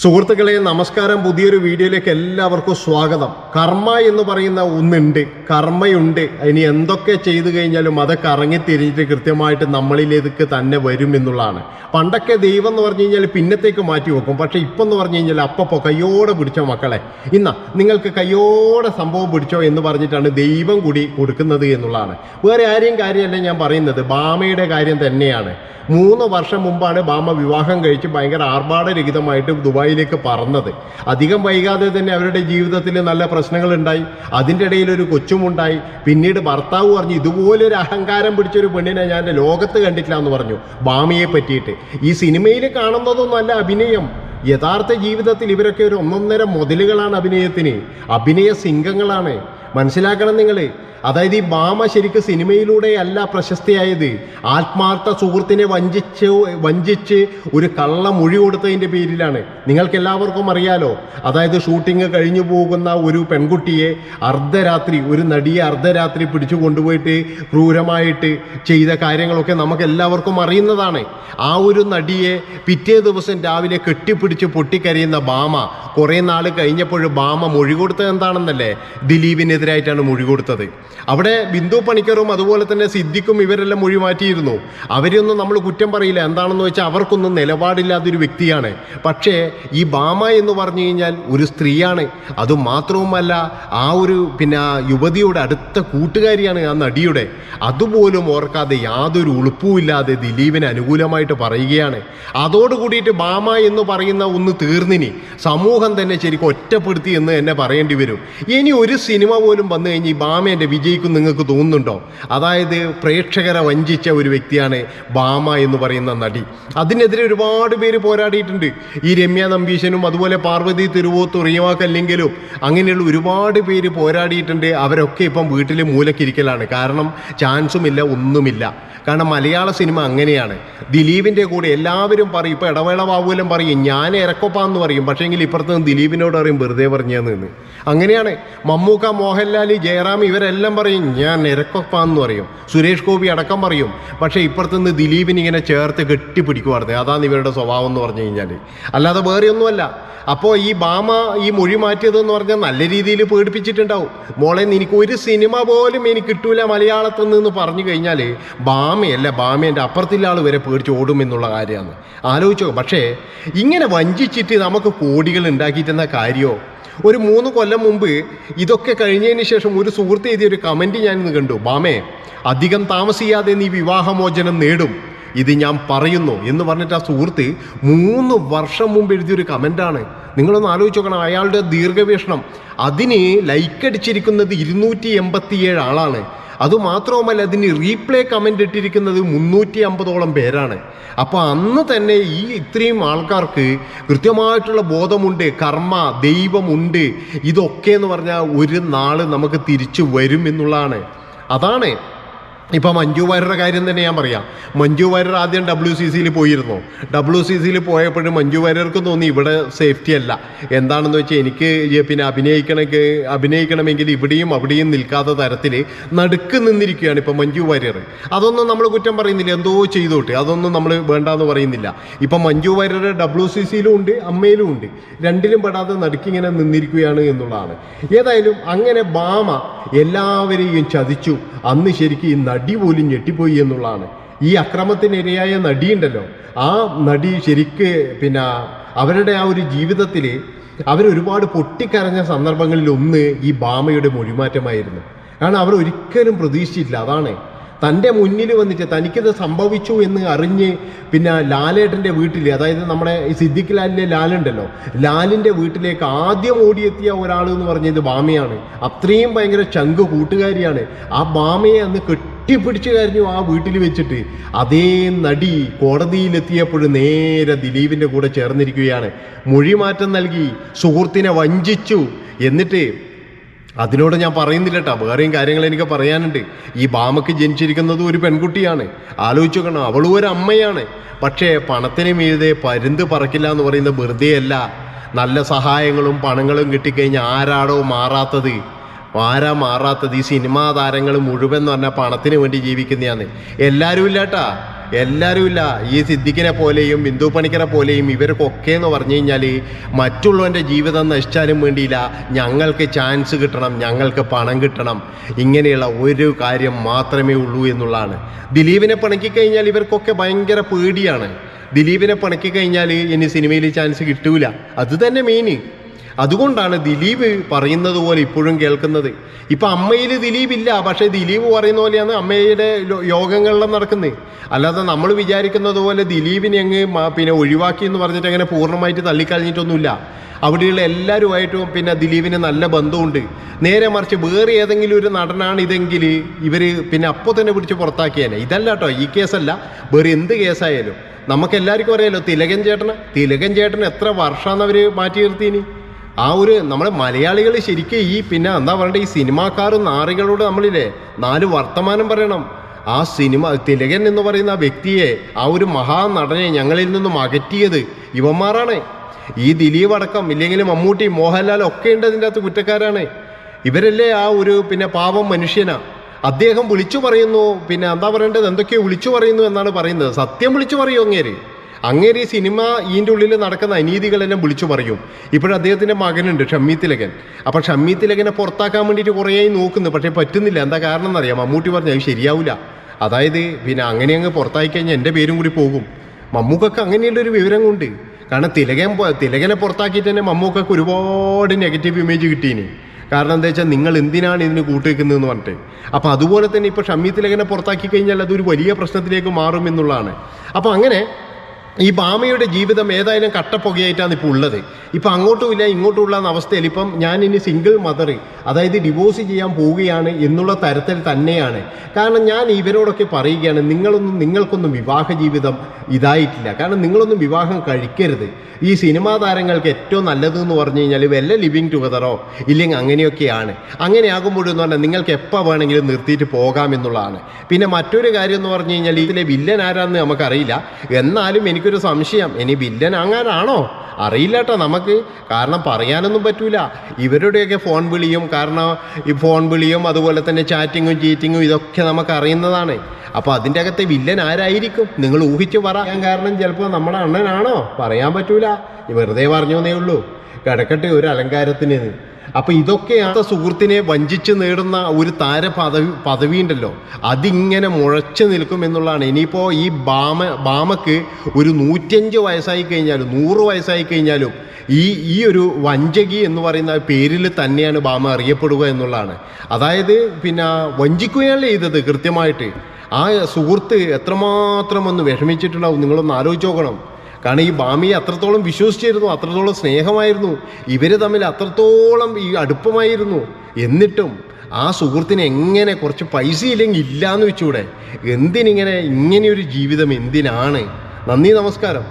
സുഹൃത്തുക്കളെ നമസ്കാരം. പുതിയൊരു വീഡിയോയിലേക്ക് എല്ലാവർക്കും സ്വാഗതം. കർമ്മ എന്ന് പറയുന്ന ഒന്നുണ്ട് കർമ്മയുണ്ട്. ഇനി എന്തൊക്കെ ചെയ്തു കഴിഞ്ഞാലും അതൊക്കെ ഇറങ്ങി തിരിഞ്ഞിട്ട് കൃത്യമായിട്ട് നമ്മളിലേക്ക് തന്നെ വരും എന്നുള്ളതാണ്. പണ്ടൊക്കെ ദൈവം എന്ന് പറഞ്ഞു കഴിഞ്ഞാൽ പിന്നത്തേക്ക് മാറ്റി വെക്കും. പക്ഷെ ഇപ്പം എന്ന് പറഞ്ഞു കഴിഞ്ഞാൽ അപ്പപ്പോൾ കയ്യോടെ പിടിച്ചോ മക്കളെ? ഇന്ന നിങ്ങൾക്ക് കയ്യോടെ സംഭവം പിടിച്ചോ എന്ന് പറഞ്ഞിട്ടാണ് ദൈവം കൂടി കൊടുക്കുന്നത് എന്നുള്ളതാണ്. വേറെ ആരെയും കാര്യമല്ല ഞാൻ പറയുന്നത്. ബാമയുടെ കാര്യം തന്നെയാണ്. മൂന്ന് വർഷം മുമ്പാണ് ബാമ വിവാഹം കഴിച്ച് ഭയങ്കര ആർഭാടരഹിതമായിട്ട് ദുബായിലേക്ക് പറന്നത്. അധികം വൈകാതെ തന്നെ അവരുടെ ജീവിതത്തിൽ നല്ല പ്രശ്നങ്ങൾ ഉണ്ടായി അതിന്റെ ഇടയിൽ ഒരു കൊച്ചുമുണ്ടായി. പിന്നീട് ഭർത്താവ് പറഞ്ഞു ഇതുപോലൊരു അഹങ്കാരം പിടിച്ചൊരു പെണ്ണിനെ ഞാൻ ലോകത്ത് കണ്ടിട്ടില്ല എന്ന് പറഞ്ഞു ബാമിയെ പറ്റിയിട്ട്. ഈ സിനിമയിൽ കാണുന്നതൊന്നും അല്ല അഭിനയം. യഥാർത്ഥ ജീവിതത്തിൽ ഇവരൊക്കെ ഒരു ഒന്നൊന്നര മുതലുകളാണ് അഭിനയത്തിന്. അഭിനയ സിംഗങ്ങളാണ്. മനസ്സിലാക്കണം നിങ്ങൾ അതായത് ഈ ബാമ ശരിക്ക് സിനിമയിലൂടെ അല്ല പ്രശസ്തിയായത്. ആത്മാർത്ഥ സുഹൃത്തിനെ വഞ്ചിച്ച് വഞ്ചിച്ച് ഒരു കള്ള മൊഴി കൊടുത്തതിന്റെ പേരിലാണ്. നിങ്ങൾക്ക് എല്ലാവർക്കും അറിയാലോ അതായത് ഷൂട്ടിംഗ് കഴിഞ്ഞു പോകുന്ന ഒരു പെൺകുട്ടിയെ അർദ്ധരാത്രി ഒരു നടിയെ അർദ്ധരാത്രി പിടിച്ചു കൊണ്ടുപോയിട്ട് ക്രൂരമായിട്ട് ചെയ്ത കാര്യങ്ങളൊക്കെ നമുക്ക് എല്ലാവർക്കും അറിയുന്നതാണ്. ആ ഒരു നടിയെ പിറ്റേ ദിവസം രാവിലെ കെട്ടിപ്പിടിച്ച് പൊട്ടിക്കരയുന്ന ഭാമ കുറേ നാൾ കഴിഞ്ഞപ്പോൾ ഭാമ മൊഴി കൊടുത്തത് എന്താണെന്നല്ലേ? ദിലീപിനെതിരായിട്ടാണ് മൊഴി കൊടുത്തത്. അവിടെ ബിന്ദു പണിക്കറും അതുപോലെ തന്നെ സിദ്ധിക്കും ഇവരെല്ലാം മൊഴി മാറ്റിയിരുന്നു അവരെയൊന്നും നമ്മൾ കുറ്റം പറയില്ല. എന്താണെന്ന് വെച്ചാൽ അവർക്കൊന്നും നിലപാടില്ലാത്തൊരു വ്യക്തിയാണ്. പക്ഷേ ഈ ബാമ എന്ന് പറഞ്ഞു കഴിഞ്ഞാൽ ഒരു സ്ത്രീയാണ്. അതുമാത്രവുമല്ല ആ ഒരു പിന്നെ യുവതിയുടെ അടുത്ത കൂട്ടുകാരിയാണ് ആ നടിയുടെ. അതുപോലും ഓർക്കാതെ യാതൊരു ഉളുപ്പുമില്ലാതെ ദിലീപിന് അനുകൂലമായിട്ട് പറയുകയാണ്. അതോട് കൂടിയിട്ട് ബാമ എന്ന് പറയുന്ന ഒന്ന് തീർന്നിനി. സമൂഹം തന്നെ ശരിക്കും ഒറ്റപ്പെടുത്തി എന്ന് തന്നെ പറയേണ്ടി വരും. ഇനി ഒരു സിനിമ പോലും വന്നു കഴിഞ്ഞ് ഈ ബാമേന്റെ വിജയിക്കും നിങ്ങൾക്ക് തോന്നുന്നുണ്ടോ? അതായത് പ്രേക്ഷകരെ വഞ്ചിച്ച ഒരു വ്യക്തിയാണ് ബാമ എന്ന് പറയുന്ന നടി. അതിനെതിരെ ഒരുപാട് പേര് പോരാടിയിട്ടുണ്ട്. ഈ രമ്യ നമ്പീശനും അതുപോലെ പാർവതി തിരുവോത്ത് റിയവാക്കല്ലെങ്കിലും അങ്ങനെയുള്ള ഒരുപാട് പേര് പോരാടിയിട്ടുണ്ട്. അവരൊക്കെ ഇപ്പം വീട്ടിൽ മൂലക്കിരിക്കലാണ്. കാരണം ചാൻസും ഇല്ല ഒന്നുമില്ല. കാരണം മലയാള സിനിമ അങ്ങനെയാണ്. ദിലീപിന്റെ കൂടെ എല്ലാവരും പറയും ഇപ്പോൾ ഇടവേള ബാബുലം പറയും ഞാൻ ഇറക്കൊപ്പാന്ന് പറയും. പക്ഷേങ്കിൽ ഇപ്പുറത്ത് നിന്ന് ദിലീപിനോട് പറയും വെറുതെ നിന്ന് അങ്ങനെയാണ് മമ്മൂക്ക മോഹൻലാൽ ജയറാം ഇവരെല്ലാം പറയും ഞാൻ ഇരക്കൊപ്പാന്ന് പറയും. സുരേഷ് ഗോപി അടക്കം പറയും. പക്ഷേ ഇപ്പുറത്തുനിന്ന് ദിലീപിന് ഇങ്ങനെ ചേർത്ത് കെട്ടിപ്പിടിക്കുവാർത്തേ. അതാണ് ഇവരുടെ സ്വഭാവം എന്ന് പറഞ്ഞു കഴിഞ്ഞാൽ അല്ലാതെ വേറെ ഒന്നുമല്ല. അപ്പോൾ ഈ ബാമ ഈ മൊഴി മാറ്റിയതെന്ന് പറഞ്ഞാൽ നല്ല രീതിയിൽ പേടിപ്പിച്ചിട്ടുണ്ടാവും. മോളെ നിനക്ക് ഒരു സിനിമ പോലും എനിക്ക് കിട്ടൂല മലയാളത്തിൽ നിന്ന് പറഞ്ഞു കഴിഞ്ഞാൽ ബാമയല്ല ബാമേന്റെ അപ്പുറത്തുള്ള ആൾ വരെ പേടിച്ച് ഓടും എന്നുള്ള കാര്യമാണ്. ആലോചിച്ചോ. പക്ഷേ ഇങ്ങനെ വഞ്ചിച്ചിട്ട് നമുക്ക് കോടികൾ ഉണ്ടാക്കിയിട്ടുന്ന കാര്യമോ ഒരു മൂന്ന് കൊല്ലം മുമ്പ് ഇതൊക്കെ കഴിഞ്ഞതിന് ശേഷം ഒരു സുഹൃത്ത് എഴുതിയ ഒരു കമന്റ് ഞാനിന്ന് കണ്ടു. ബാമേ അധികം താമസിയാതെ നീ വിവാഹമോചനം നേടും. ഇത് ഞാൻ പറയുന്നു. എന്ന് പറഞ്ഞിട്ട് ആ സുഹൃത്ത് മൂന്ന് വർഷം മുമ്പ് എഴുതിയൊരു കമന്റാണ് നിങ്ങളൊന്ന് ആലോചിച്ച് നോക്കണം അയാളുടെ ദീർഘവീക്ഷണം. അതിന് ലൈക്ക് അടിച്ചിരിക്കുന്നത് ഇരുന്നൂറ്റി എൺപത്തിയേഴ് ആളാണ്. അതുമാത്രവുമല്ല അതിന് റീപ്ലേ കമന്റ് ഇട്ടിരിക്കുന്നത് മുന്നൂറ്റി അമ്പതോളം പേരാണ്. അപ്പോൾ അന്ന് തന്നെ ഈ ഇത്രയും ആൾക്കാർക്ക് കൃത്യമായിട്ടുള്ള ബോധമുണ്ട് കർമ്മ ദൈവമുണ്ട് ഇതൊക്കെ എന്ന് പറഞ്ഞാൽ ഒരു നാൾ നമുക്ക് തിരിച്ചു വരും എന്നുള്ളതാണ്. അതാണ് ഇപ്പം മഞ്ജു വാര്യരുടെ കാര്യം തന്നെ ഞാൻ പറയാം. മഞ്ജു വാര്യർ ആദ്യം ഡബ്ല്യു സി സിയിൽ പോയിരുന്നു. ഡബ്ല്യു സി സിയിൽ പോയപ്പോഴും മഞ്ജു വാര്യർക്ക് തോന്നി ഇവിടെ സേഫ്റ്റി അല്ല. എന്താണെന്ന് വെച്ചാൽ എനിക്ക് പിന്നെ അഭിനയിക്കണമെങ്കിൽ അഭിനയിക്കണമെങ്കിൽ ഇവിടെയും അവിടെയും നിൽക്കാത്ത തരത്തിൽ നടുക്ക് നിന്നിരിക്കുകയാണ് ഇപ്പം മഞ്ജു വാര്യർ. അതൊന്നും നമ്മൾ കുറ്റം പറയുന്നില്ല. എന്തോ ചെയ്തോട്ടെ. അതൊന്നും നമ്മൾ വേണ്ടാന്ന് പറയുന്നില്ല. ഇപ്പം മഞ്ജു വാര്യർ ഡബ്ല്യു സി സിയിലും ഉണ്ട് അമ്മയിലും ഉണ്ട്. രണ്ടിലും പെടാതെ നടുക്കിങ്ങനെ നിന്നിരിക്കുകയാണ് എന്നുള്ളതാണ്. ഏതായാലും അങ്ങനെ ബാമ എല്ലാവരെയും ചതിച്ചു. അന്ന് ശരിക്കും ഈ നടി പോലും ഞെട്ടിപ്പോയി എന്നുള്ളതാണ്. ഈ അക്രമത്തിനിരയായ നടിയുണ്ടല്ലോ. ആ നടി ശരിക്ക് പിന്നെ അവരുടെ ആ ഒരു ജീവിതത്തിൽ അവരൊരുപാട് പൊട്ടിക്കരഞ്ഞ സന്ദർഭങ്ങളിൽ ഒന്ന് ഈ ബാമയുടെ മൊഴിമാറ്റമായിരുന്നു. കാരണം അവർ ഒരിക്കലും പ്രതീക്ഷിച്ചില്ല. അതാണ്. തന്റെ മുന്നിൽ വന്നിട്ട് തനിക്കിത് സംഭവിച്ചു എന്ന് അറിഞ്ഞ് പിന്നെ ലാലേട്ടന്റെ വീട്ടിൽ അതായത് നമ്മുടെ ഈ സിദ്ദിഖ് ലാലിലെ ലാലുണ്ടല്ലോ. ലാലിന്റെ വീട്ടിലേക്ക് ആദ്യം ഓടിയെത്തിയ ഒരാൾ എന്ന് പറഞ്ഞത് ബാമയാണ് അത്രയും ഭയങ്കര ചങ്ക് കൂട്ടുകാരിയാണ്. ആ ബാമയെ അന്ന് കെട്ടിപ്പിടിച്ച് കരഞ്ഞു ആ വീട്ടിൽ വെച്ചിട്ട് അതേ നടി കോടതിയിലെത്തിയപ്പോൾ നേരെ ദിലീപിന്റെ കൂടെ ചേർന്നിരിക്കുകയാണ്. മൊഴിമാറ്റം നൽകി സുഹൃത്തിനെ വഞ്ചിച്ചു. എന്നിട്ട് അതിനോട് ഞാൻ പറയുന്നില്ല കേട്ടോ വേറെയും കാര്യങ്ങൾ എനിക്ക് പറയാനുണ്ട്. ഈ ബാമയ്ക്ക് ജനിച്ചിരിക്കുന്നത് ഒരു പെൺകുട്ടിയാണ്. ആലോചിച്ച് നോക്കണം. അവളും ഒരു അമ്മയാണ്. പക്ഷേ പണത്തിന് മീതെ പരുന്ത് പറക്കില്ല എന്ന് പറയുന്നത് വെറുതെയല്ല. നല്ല സഹായങ്ങളും പണങ്ങളും കിട്ടിക്കഴിഞ്ഞാൽ ആരാടോ മാറാത്തത്. ആരാ മാറാത്തത്? ഈ സിനിമാ താരങ്ങൾ മുഴുവൻ എന്ന് പറഞ്ഞാൽ പണത്തിന് വേണ്ടി ജീവിക്കുന്നതാണ് എല്ലാവരും ഇല്ലാട്ടാ എല്ലാവരും ഇല്ല. ഈ സിദ്ദിഖിനെ പോലെയും ബിന്ദു പണിക്കരെ പോലെയും ഇവർക്കൊക്കെ എന്ന് പറഞ്ഞു കഴിഞ്ഞാൽ മറ്റുള്ളവന്റെ ജീവിതം നശിച്ചാലും വേണ്ടിയില്ല. ഞങ്ങൾക്ക് ചാൻസ് കിട്ടണം. ഞങ്ങൾക്ക് പണം കിട്ടണം. ഇങ്ങനെയുള്ള ഒരു കാര്യം മാത്രമേ ഉള്ളൂ എന്നുള്ളതാണ്. ദിലീപിനെ പിണക്കി കഴിഞ്ഞാൽ ഇവർക്കൊക്കെ ഭയങ്കര പേടിയാണ്. ദിലീപിനെ പിണക്കി കഴിഞ്ഞാൽ ഇനി സിനിമയിൽ ചാൻസ് കിട്ടൂല. അത് തന്നെ മെയിന് അതുകൊണ്ടാണ് ദിലീപ് പറയുന്നത് പോലെ ഇപ്പോഴും കേൾക്കുന്നത്. ഇപ്പം അമ്മയിൽ ദിലീപ് ഇല്ല പക്ഷേ ദിലീപ് പറയുന്ന പോലെയാണ് അമ്മയുടെ യോഗങ്ങളിലും നടക്കുന്നത് അല്ലാതെ നമ്മൾ വിചാരിക്കുന്നത് പോലെ ദിലീപിനെ അങ്ങ് പിന്നെ ഒഴിവാക്കി എന്ന് പറഞ്ഞിട്ട് അങ്ങനെ പൂർണമായിട്ട് തള്ളിക്കളഞ്ഞിട്ടൊന്നുമില്ല. അവിടെയുള്ള എല്ലാവരുമായിട്ടും പിന്നെ ദിലീപിന് നല്ല ബന്ധമുണ്ട്. നേരെ മറിച്ച് വേറെ ഏതെങ്കിലും ഒരു നടനാണ് ഇതെങ്കിൽ ഇവർ പിന്നെ അപ്പോൾ തന്നെ പിടിച്ച് പുറത്താക്കിയാലേ ഇതല്ല കേട്ടോ ഈ കേസല്ല. വേറെ എന്ത് കേസായാലും. നമുക്ക് എല്ലാവർക്കും അറിയാലോ തിലകൻ ചേട്ടന് തിലകൻ ചേട്ടൻ എത്ര വർഷമാണ് അവർ മാറ്റി നിർത്തിയിനി? ആ ഒരു നമ്മുടെ മലയാളികൾ ശരിക്കും ഈ പിന്നെ എന്താ പറയണ്ടേ ഈ സിനിമാക്കാർ നാറികളോട് നമ്മളില്ലേ നാല് വർത്തമാനം പറയണം. ആ സിനിമ തിലകൻ എന്ന് പറയുന്ന ആ വ്യക്തിയെ ആ ഒരു മഹാനടനെ ഞങ്ങളിൽ നിന്നും അകറ്റിയത് ഇവന്മാരാണ്. ഈ ദിലീപ് അടക്കം ഇല്ലെങ്കിൽ മമ്മൂട്ടി മോഹൻലാൽ ഒക്കെ ഉണ്ട് അതിന്റെ അകത്ത് കുറ്റക്കാരാണ്. ഇവരല്ലേ ആ ഒരു പിന്നെ പാവം മനുഷ്യനാ. അദ്ദേഹം വിളിച്ചു പറയുന്നു പിന്നെ എന്താ പറയേണ്ടത് എന്തൊക്കെയോ വിളിച്ചു പറയുന്നു എന്നാണ് പറയുന്നത്. സത്യം വിളിച്ചു പറയുമോ അങ്ങേര്? അങ്ങേര് ഈ സിനിമ ഇതിന്റെ ഉള്ളിൽ നടക്കുന്ന അനീതികളെല്ലാം വിളിച്ചു പറയും. ഇപ്പോഴും അദ്ദേഹത്തിന്റെ മകനുണ്ട് ഷമ്മി തിലകൻ അപ്പോൾ ഷമ്മി തിലകനെ പുറത്താക്കാൻ വേണ്ടിയിട്ട് കുറേയായി നോക്കുന്നു. പക്ഷേ പറ്റുന്നില്ല. എന്താ കാരണം എന്നറിയാം. മമ്മൂട്ടി പറഞ്ഞു അത് ശരിയാവില്ല അതായത് പിന്നെ അങ്ങനെ അങ്ങ് പുറത്തായി കഴിഞ്ഞാൽ എന്റെ പേരും കൂടി പോകും. മമ്മൂക്കൊക്കെ അങ്ങനെയുള്ളൊരു വിവരം കൊണ്ട് കാരണം തിലകൻ തിലകനെ പുറത്താക്കിയിട്ട് തന്നെ മമ്മൂക്കൊക്കെ ഒരുപാട് നെഗറ്റീവ് ഇമേജ് കിട്ടീനി. കാരണം എന്താ വെച്ചാൽ നിങ്ങൾ എന്തിനാണ് ഇതിന് കൂട്ടുവെക്കുന്നതെന്ന് പറഞ്ഞിട്ട്. അപ്പോൾ അതുപോലെ തന്നെ ഇപ്പോൾ ഷമ്മി തിലകനെ പുറത്താക്കി കഴിഞ്ഞാൽ അതൊരു വലിയ പ്രശ്നത്തിലേക്ക് മാറും എന്നുള്ളതാണ്. അപ്പോൾ അങ്ങനെ ഈ ബാമയുടെ ജീവിതം ഏതായാലും കട്ടപ്പുകയായിട്ടാണ് ഇപ്പോൾ ഉള്ളത്. ഇപ്പം അങ്ങോട്ടും ഇല്ല ഇങ്ങോട്ടും ഉള്ള അവസ്ഥയിൽ ഇപ്പം ഞാൻ ഇനി സിംഗിൾ മദർ അതായത് ഡിവോഴ്സ് ചെയ്യാൻ പോവുകയാണ് എന്നുള്ള തരത്തിൽ തന്നെയാണ്. കാരണം ഞാൻ ഇവരോടൊക്കെ പറയുകയാണ് നിങ്ങളൊന്നും നിങ്ങൾക്കൊന്നും വിവാഹ ജീവിതം ഇതായിട്ടില്ല. കാരണം നിങ്ങളൊന്നും വിവാഹം കഴിക്കരുത്. ഈ സിനിമാ താരങ്ങൾക്ക് ഏറ്റവും നല്ലത് എന്ന് പറഞ്ഞു കഴിഞ്ഞാൽ വല്ല ലിവിങ് ടുഗദറോ ഇല്ലെങ്കിൽ അങ്ങനെയൊക്കെയാണ്. അങ്ങനെ ആകുമ്പോഴെന്ന് പറഞ്ഞാൽ നിങ്ങൾക്ക് എപ്പോൾ വേണമെങ്കിലും നിർത്തിയിട്ട് പോകാം എന്നുള്ളതാണ് പിന്നെ മറ്റൊരു കാര്യം എന്ന് പറഞ്ഞു കഴിഞ്ഞാൽ ഇതിലെ വില്ലൻ ആരാന്ന് നമുക്കറിയില്ല. എന്നാലും എനിക്കൊരു സംശയം. ഇനി വില്ലൻ അങ്ങാനാണോ? അറിയില്ല കേട്ടോ നമുക്ക്. കാരണം പറയാനൊന്നും പറ്റൂല. ഇവരുടെയൊക്കെ ഫോൺ വിളിയും കാരണം ഈ ഫോൺ വിളിയും അതുപോലെ തന്നെ ചാറ്റിങ്ങും ചീറ്റിങ്ങും ഇതൊക്കെ നമുക്ക് അറിയുന്നതാണ്. അപ്പോൾ അതിന്റെ അകത്തെ വില്ലൻ ആരായിരിക്കും? നിങ്ങൾ ഊഹിച്ച് പറയാൻ കാരണം ചിലപ്പോൾ നമ്മുടെ അണ്ണനാണോ? പറയാൻ പറ്റൂല. വെറുതെ പറഞ്ഞേ ഉള്ളൂ. കിടക്കട്ടെ ഒരു അലങ്കാരത്തിന്. അപ്പോൾ ഇതൊക്കെയാണ് സുഹൃത്തിനെ വഞ്ചിച്ച് നേടുന്ന ഒരു താര പദവി പദവി ഉണ്ടല്ലോ അതിങ്ങനെ മുഴച്ചു നിൽക്കും എന്നുള്ളതാണ്. ഇനിയിപ്പോൾ ഈ ബാമ ബാമക്ക് ഒരു നൂറ്റഞ്ച് വയസ്സായി കഴിഞ്ഞാലും നൂറ് വയസ്സായി കഴിഞ്ഞാലും ഈ ഈ ഒരു വഞ്ചകി എന്ന് പറയുന്ന പേരിൽ തന്നെയാണ് ബാമ അറിയപ്പെടുക എന്നുള്ളതാണ്. അതായത് പിന്നെ വഞ്ചിക്കുകയല്ല ചെയ്തത് കൃത്യമായിട്ട്. ആ സുഹൃത്ത് എത്രമാത്രം ഒന്ന് വിഷമിച്ചിട്ടുണ്ടാവും നിങ്ങളൊന്ന് ആലോചിച്ച് നോക്കണം. കാരണം ഈ ബാമിയെ അത്രത്തോളം വിശ്വസിച്ചിരുന്നു അത്രത്തോളം സ്നേഹമായിരുന്നു. ഇവർ തമ്മിൽ അത്രത്തോളം ഈ അടുപ്പമായിരുന്നു. എന്നിട്ടും ആ സുഹൃത്തിന് എങ്ങനെ കുറച്ച് പൈസ ഇല്ലെങ്കിൽ ഇല്ലാന്ന് വെച്ചൂടെ? എന്തിനിങ്ങനെ ഇങ്ങനെയൊരു ജീവിതം എന്തിനാണ്? നന്ദി നമസ്കാരം.